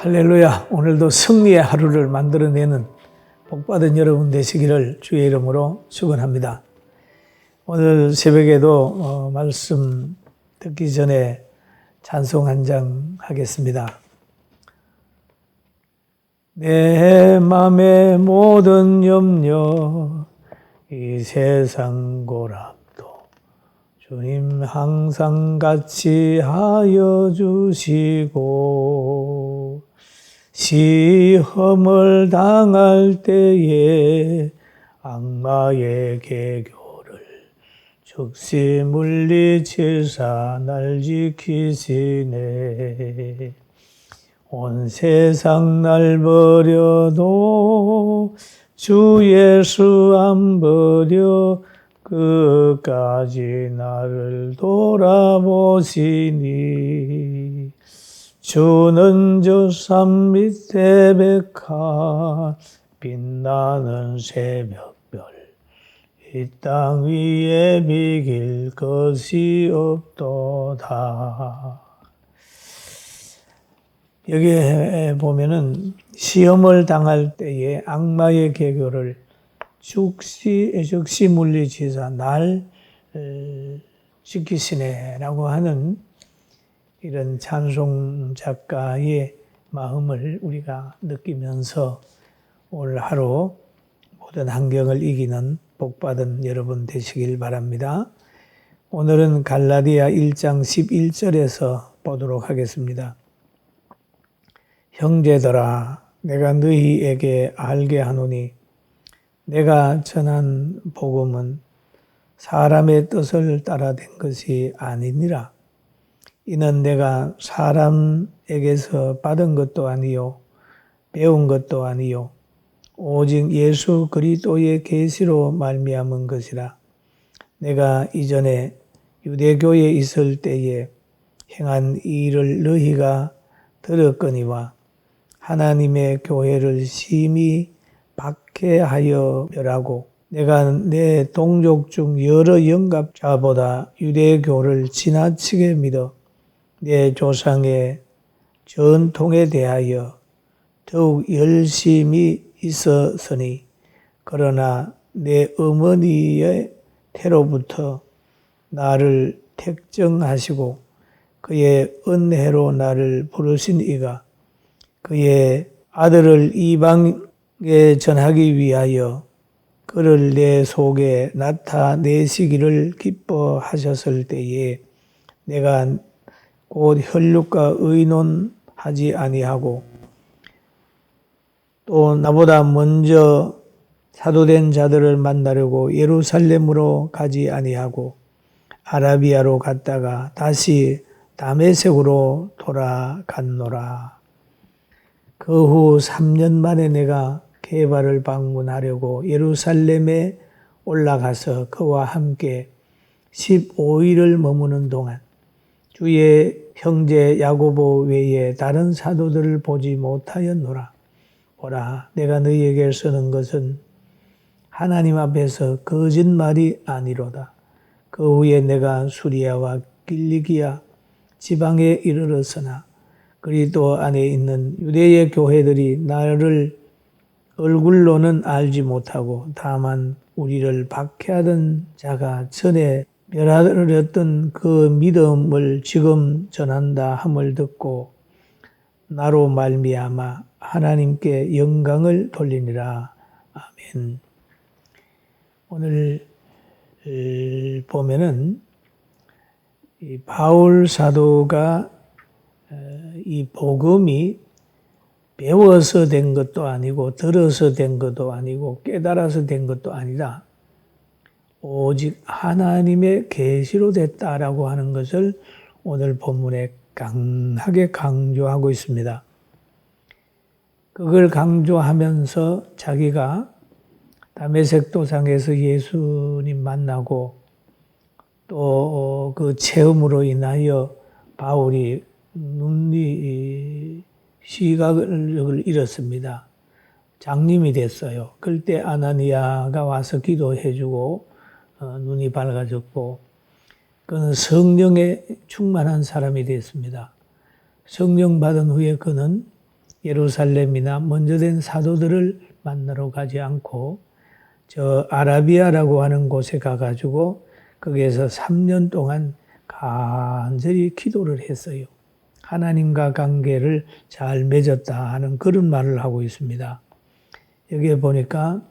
할렐루야. 오늘도 승리의 하루를 만들어내는 복받은 여러분 되시기를 주의 이름으로 축원합니다. 오늘 새벽에도 어, 말씀 듣기 전에 찬송 한 장 하겠습니다. 내 맘의 모든 염려 이 세상 고락도 주님 항상 같이 하여 주시고 시험을 당할 때에 악마의 개교를 즉시 물리치사 날 지키시네. 온 세상 날 버려도 주 예수 안 버려 끝까지 나를 돌아보시니 주는 저산 밑 에 백한 빛나는 새벽별 이 땅 위에 비길 것이 없도다. 여기에 보면은 시험을 당할 때에 악마의 개교를 즉시 즉시 물리치사 날 어, 지키시네라고 하는 이런 찬송 작가의 마음을 우리가 느끼면서 오늘 하루 모든 환경을 이기는 복받은 여러분 되시길 바랍니다. 오늘은 갈라디아 1장 11절에서 보도록 하겠습니다. 형제들아 내가 너희에게 알게 하노니 내가 전한 복음은 사람의 뜻을 따라 된 것이 아니니라. 이는 내가 사람에게서 받은 것도 아니요 배운 것도 아니요 오직 예수 그리스도의 계시로 말미암은 것이라. 내가 이전에 유대교에 있을 때에 행한 일을 너희가 들었거니와 하나님의 교회를 심히 박해하여 멸하고 내가 내 동족 중 여러 영갑자보다 유대교를 지나치게 믿어 내 조상의 전통에 대하여 더욱 열심히 있었으니 그러나 내 어머니의 태로부터 나를 택정하시고 그의 은혜로 나를 부르신 이가 그의 아들을 이방에 전하기 위하여 그를 내 속에 나타내시기를 기뻐하셨을 때에 내가 곧 혈육과 의논하지 아니하고 또 나보다 먼저 사도된 자들을 만나려고 예루살렘으로 가지 아니하고 아라비아로 갔다가 다시 다메섹으로 돌아갔노라. 그 후 3년 만에 내가 개발을 방문하려고 예루살렘에 올라가서 그와 함께 15일을 머무는 동안 주의 형제 야고보 외에 다른 사도들을 보지 못하였노라. 보라, 내가 너희에게 쓰는 것은 하나님 앞에서 거짓말이 아니로다. 그 후에 내가 수리아와 길리기아 지방에 이르렀으나 그리스도 안에 있는 유대의 교회들이 나를 얼굴로는 알지 못하고 다만 우리를 박해하던 자가 전에 멸하였던 그 믿음을 지금 전한다 함을 듣고 나로 말미암아 하나님께 영광을 돌리니라. 아멘. 오늘 보면은 이 바울 사도가 이 복음이 배워서 된 것도 아니고 들어서 된 것도 아니고 깨달아서 된 것도 아니다. 오직 하나님의 계시로 됐다라고 하는 것을 오늘 본문에 강하게 강조하고 있습니다. 그걸 강조하면서 자기가 담에색 도상에서 예수님 만나고 또 그 체험으로 인하여 바울이 눈이 시각을 잃었습니다. 장님이 됐어요. 그때 아나니아가 와서 기도해주고 어, 눈이 밝아졌고 그는 성령에 충만한 사람이 됐습니다. 성령 받은 후에 그는 예루살렘이나 먼저 된 사도들을 만나러 가지 않고 저 아라비아라고 하는 곳에 가가지고 거기에서 3년 동안 간절히 기도를 했어요. 하나님과 관계를 잘 맺었다 하는 그런 말을 하고 있습니다. 여기에 보니까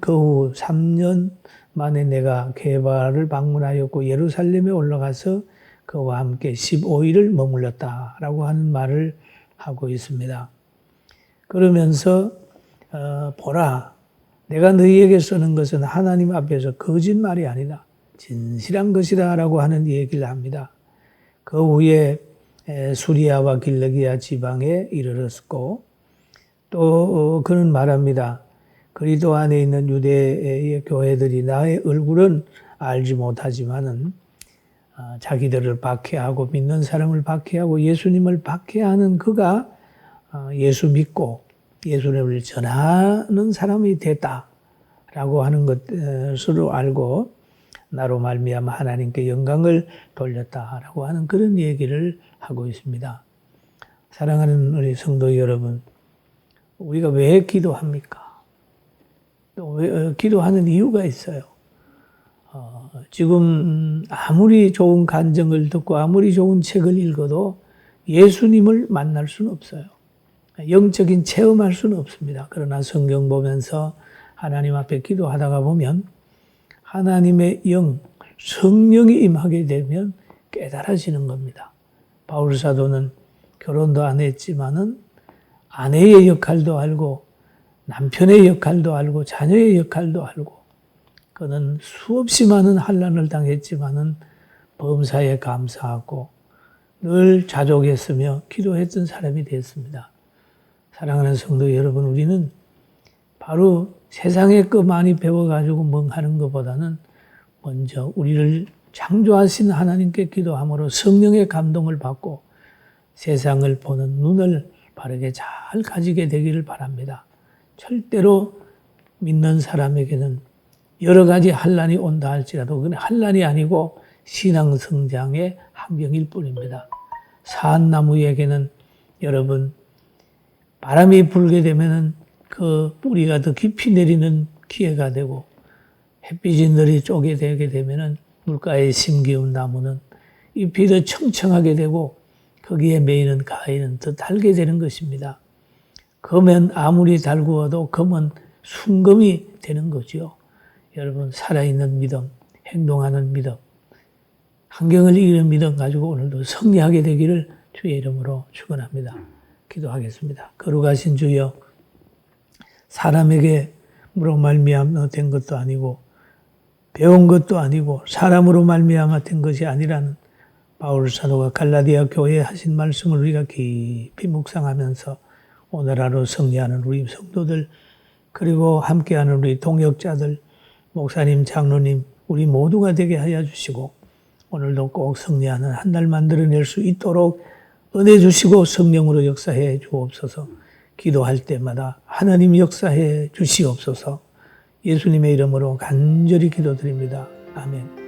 그 후 3년 만에 내가 개발을 방문하였고 예루살렘에 올라가서 그와 함께 15일을 머물렀다라고 하는 말을 하고 있습니다. 그러면서 어, 보라 내가 너희에게 쓰는 것은 하나님 앞에서 거짓말이 아니다. 진실한 것이다라고 하는 얘기를 합니다. 그 후에 수리아와 길르기아 지방에 이르렀고 또 어, 그는 말합니다. 그리도 안에 있는 유대의 교회들이 나의 얼굴은 알지 못하지만은 어, 자기들을 박해하고 믿는 사람을 박해하고 예수님을 박해하는 그가 어, 예수 믿고 예수님을 전하는 사람이 됐다라고 하는 것으로 알고 나로 말미암아 하나님께 영광을 돌렸다라고 하는 그런 얘기를 하고 있습니다. 사랑하는 우리 성도 여러분, 우리가 왜 기도합니까? 어, 기도하는 이유가 있어요. 어, 지금 아무리 좋은 간증을 듣고 아무리 좋은 책을 읽어도 예수님을 만날 수는 없어요. 영적인 체험할 수는 없습니다. 그러나 성경 보면서 하나님 앞에 기도하다가 보면 하나님의 영, 성령이 임하게 되면 깨달아지는 겁니다. 바울 사도는 결혼도 안 했지만은 아내의 역할도 알고 남편의 역할도 알고 자녀의 역할도 알고 그는 수없이 많은 환란을 당했지만은 범사에 감사하고 늘 자족했으며 기도했던 사람이 됐습니다. 사랑하는 성도 여러분, 우리는 바로 세상의 거 많이 배워가지고 멍하는 것보다는 먼저 우리를 창조하신 하나님께 기도함으로 성령의 감동을 받고 세상을 보는 눈을 바르게 잘 가지게 되기를 바랍니다. 절대로 믿는 사람에게는 여러 가지 환란이 온다 할지라도 그건 환란이 아니고 신앙 성장의 환경일 뿐입니다. 사한나무에게는 여러분 바람이 불게 되면은 그 뿌리가 더 깊이 내리는 기회가 되고 햇빛이 늘이 쪼게 되게 되면은 물가에 심기운 나무는 잎이 더 청청하게 되고 거기에 매이는 가위는 더 달게 되는 것입니다. 검은 아무리 달구어도 검은 순금이 되는 거죠. 여러분 살아있는 믿음, 행동하는 믿음, 환경을 이기는 믿음 가지고 오늘도 승리하게 되기를 주의 이름으로 축원합니다. 기도하겠습니다. 거룩하신 주여, 사람에게 물어 말미암아 된 것도 아니고 배운 것도 아니고 사람으로 말미암아 된 것이 아니라는 바울 사도가 갈라디아 교회에 하신 말씀을 우리가 깊이 묵상하면서 오늘 하루 승리하는 우리 성도들 그리고 함께하는 우리 동역자들 목사님 장로님 우리 모두가 되게 하여 주시고 오늘도 꼭 승리하는 한달 만들어낼 수 있도록 은혜 주시고 성령으로 역사해 주옵소서 기도할 때마다 하나님 역사해 주시옵소서 예수님의 이름으로 간절히 기도드립니다. 아멘.